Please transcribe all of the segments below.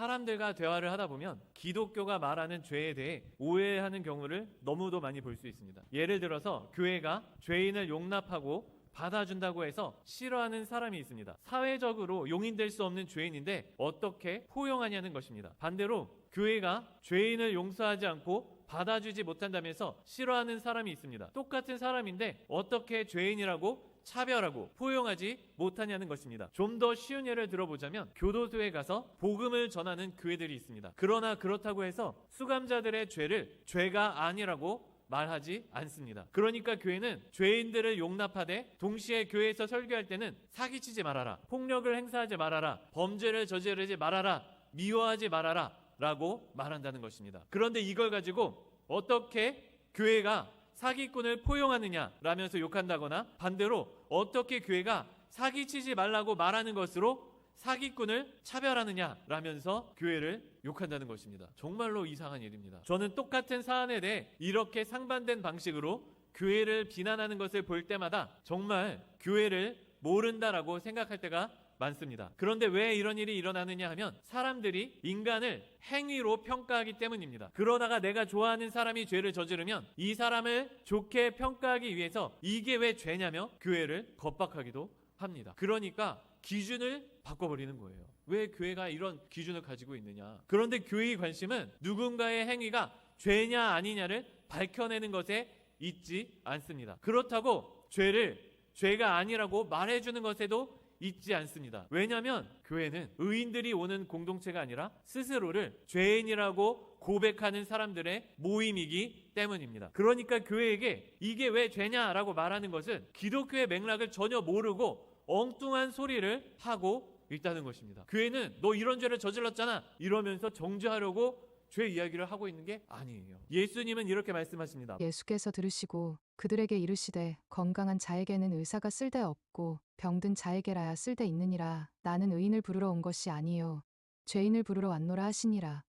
사람들과 대화를 하다 보면 기독교가 말하는 죄에 대해 오해하는 경우를 너무도 많이 볼 수 있습니다. 예를 들어서 교회가 죄인을 용납하고 받아준다고 해서 싫어하는 사람이 있습니다. 사회적으로 용인될 수 없는 죄인인데 어떻게 포용하냐는 것입니다. 반대로 교회가 죄인을 용서하지 않고 받아주지 못한다면서 싫어하는 사람이 있습니다. 똑같은 사람인데 어떻게 죄인이라고 차별하고 포용하지 못하냐는 것입니다. 좀 더 쉬운 예를 들어보자면 교도소에 가서 복음을 전하는 교회들이 있습니다. 그러나 그렇다고 해서 수감자들의 죄를 죄가 아니라고 말하지 않습니다. 그러니까 교회는 죄인들을 용납하되 동시에 교회에서 설교할 때는 사기치지 말아라. 폭력을 행사하지 말아라. 범죄를 저지르지 말아라. 미워하지 말아라. 라고 말한다는 것입니다. 그런데 이걸 가지고 어떻게 교회가 사기꾼을 포용하느냐 라면서 욕한다거나 반대로 어떻게 교회가 사기치지 말라고 말하는 것으로 사기꾼을 차별하느냐 라면서 교회를 욕한다는 것입니다. 정말로 이상한 일입니다. 저는 똑같은 사안에 대해 이렇게 상반된 방식으로 교회를 비난하는 것을 볼 때마다 정말 교회를 모른다라고 생각할 때가 많습니다. 그런데 왜 이런 일이 일어나느냐 하면 사람들이 인간을 행위로 평가하기 때문입니다. 그러다가 내가 좋아하는 사람이 죄를 저지르면 이 사람을 좋게 평가하기 위해서 이게 왜 죄냐며 교회를 겁박하기도 합니다. 그러니까 기준을 바꿔버리는 거예요. 왜 교회가 이런 기준을 가지고 있느냐. 그런데 교회의 관심은 누군가의 행위가 죄냐 아니냐를 밝혀내는 것에 있지 않습니다. 그렇다고 죄를 죄가 아니라고 말해주는 것에도 있지 않습니다. 왜냐하면 교회는 의인들이 오는 공동체가 아니라 스스로를 죄인이라고 고백하는 사람들의 모임이기 때문입니다. 그러니까 교회에게 이게 왜 죄냐라고 말하는 것은 기독교의 맥락을 전혀 모르고 엉뚱한 소리를 하고 있다는 것입니다. 교회는 너 이런 죄를 저질렀잖아 이러면서 정죄하려고 죄 이야기를 하고 있는 게 아니에요. 예수님은 이렇게 말씀하십니다. 예수께서 들으시고 그들에게 이르시되 건강한 자에게는 의사가 쓸데없고 병든 자에게라야 쓸데 있느니라 나는 의인을 부르러 온 것이 아니요 죄인을 부르러 왔노라 하시니라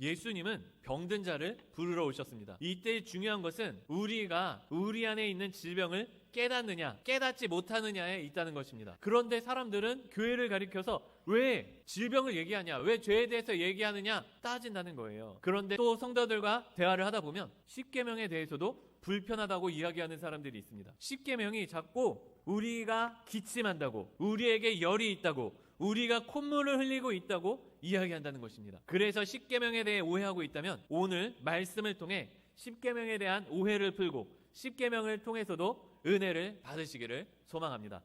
예수님은 병든 자를 부르러 오셨습니다. 이때 중요한 것은 우리가 우리 안에 있는 질병을 깨닫느냐, 깨닫지 못하느냐에 있다는 것입니다. 그런데 사람들은 교회를 가리켜서 왜 질병을 얘기하냐, 왜 죄에 대해서 얘기하느냐 따진다는 거예요. 그런데 또 성도들과 대화를 하다 보면 십계명에 대해서도 불편하다고 이야기하는 사람들이 있습니다. 십계명이 자꾸 우리가 기침한다고, 우리에게 열이 있다고, 우리가 콧물을 흘리고 있다고 이야기한다는 것입니다. 그래서 십계명에 대해 오해하고 있다면 오늘 말씀을 통해 십계명에 대한 오해를 풀고 십계명을 통해서도 은혜를 받으시기를 소망합니다.